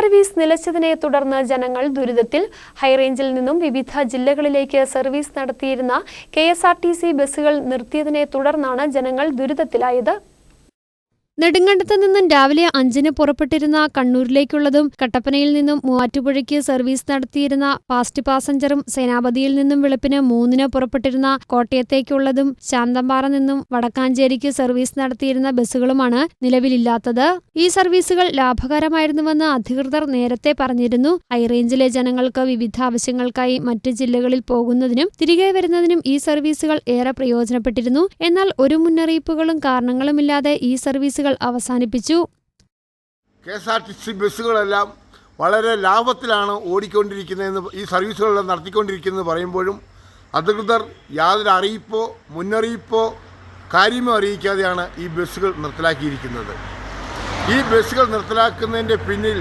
Service നിലച്ചതിനെ തുടർന്ന് ജനങ്ങൾ ദുരിതത്തിൽ ഹൈറേഞ്ചിൽ നിന്നും വിവിധ ജില്ലകളിലേക്ക് സർവീസ് നടത്തിയിരുന്ന കെ ബസ്സുകൾ നിർത്തിയതിനെ തുടർന്നാണ് ജനങ്ങൾ ദുരിതത്തിലായത്. നെടുങ്കണ്ടത്ത് നിന്നും രാവിലെ അഞ്ചിന് പുറപ്പെട്ടിരുന്ന കണ്ണൂരിലേക്കുള്ളതും കട്ടപ്പനയിൽ നിന്നും മൂവാറ്റുപുഴയ്ക്ക് സർവീസ് നടത്തിയിരുന്ന പാസ്റ്റ് പാസഞ്ചറും സേനാപതിയിൽ നിന്നും വെളുപ്പിന് മൂന്നിന് പുറപ്പെട്ടിരുന്ന കോട്ടയത്തേക്കുള്ളതും ശാന്തമ്പാറ നിന്നും വടക്കാഞ്ചേരിക്ക് സർവീസ് നടത്തിയിരുന്ന ബസ്സുകളുമാണ് നിലവിലില്ലാത്തത്. ഈ സർവീസുകൾ ലാഭകരമായിരുന്നുവെന്ന് അധികൃതർ നേരത്തെ പറഞ്ഞിരുന്നു. ഹൈറേഞ്ചിലെ ജനങ്ങൾക്ക് വിവിധ ആവശ്യങ്ങൾക്കായി മറ്റ് ജില്ലകളിൽ പോകുന്നതിനും തിരികെ വരുന്നതിനും ഈ സർവീസുകൾ ഏറെ പ്രയോജനപ്പെട്ടിരുന്നു. എന്നാൽ ഒരു മുന്നറിയിപ്പുകളും കാരണങ്ങളുമില്ലാതെ ഈ സർവീസുകൾ അവസാനിപ്പിച്ചു. K S R T C ബസ്സുകളെല്ലാം വളരെ ലാഭത്തിലാണ് ഓടിക്കൊണ്ടിരിക്കുന്നതെന്ന് ഈ സർവീസുകളെല്ലാം നടത്തിക്കൊണ്ടിരിക്കുന്നത് പറയുമ്പോഴും അധികൃതർ യാതൊരു അറിയിപ്പോ മുന്നറിയിപ്പോ കാര്യമോ അറിയിക്കാതെയാണ് ഈ ബസ്സുകൾ നിർത്തലാക്കിയിരിക്കുന്നത്. ഈ ബസ്സുകൾ നിർത്തലാക്കുന്നതിന്റെ പിന്നിൽ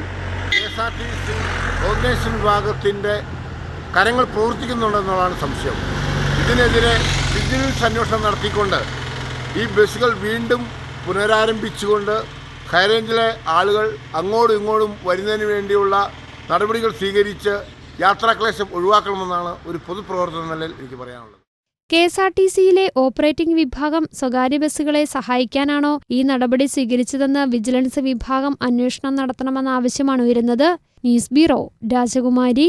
K S R T C organisation വിഭാഗത്തിന്റെ കരങ്ങൾ പ്രവർത്തിക്കുന്നുണ്ടെന്നുള്ളതാണ് സംശയം. ഇതിനെതിരെ വിജിലൻസ് അന്വേഷണം നടത്തിക്കൊണ്ട് ഈ ബസ്സുകൾ വീണ്ടും പുനരാരംഭിച്ചുകൊണ്ട് ഹൈറേഞ്ചിലെ ആളുകൾ അങ്ങോട്ടും ഇങ്ങോട്ടും വരുന്നതിന് വേണ്ടിയുള്ള നടപടികൾ സ്വീകരിച്ച് യാത്രാക്ലേശം ഒഴിവാക്കണമെന്നാണ് ഒരു പൊതുപ്രവർത്തന നിലയിൽ എനിക്ക് പറയാനുള്ളത്. കെ എസ് ആർ ടി സിയിലെ ഓപ്പറേറ്റിംഗ് വിഭാഗം സ്വകാര്യ ബസ്സുകളെ സഹായിക്കാനാണോ ഈ നടപടി സ്വീകരിച്ചതെന്ന് വിജിലൻസ് വിഭാഗം അന്വേഷണം നടത്തണമെന്ന ആവശ്യമാണ് ഉയരുന്നത്. ന്യൂസ് ബ്യൂറോ രാജകുമാരി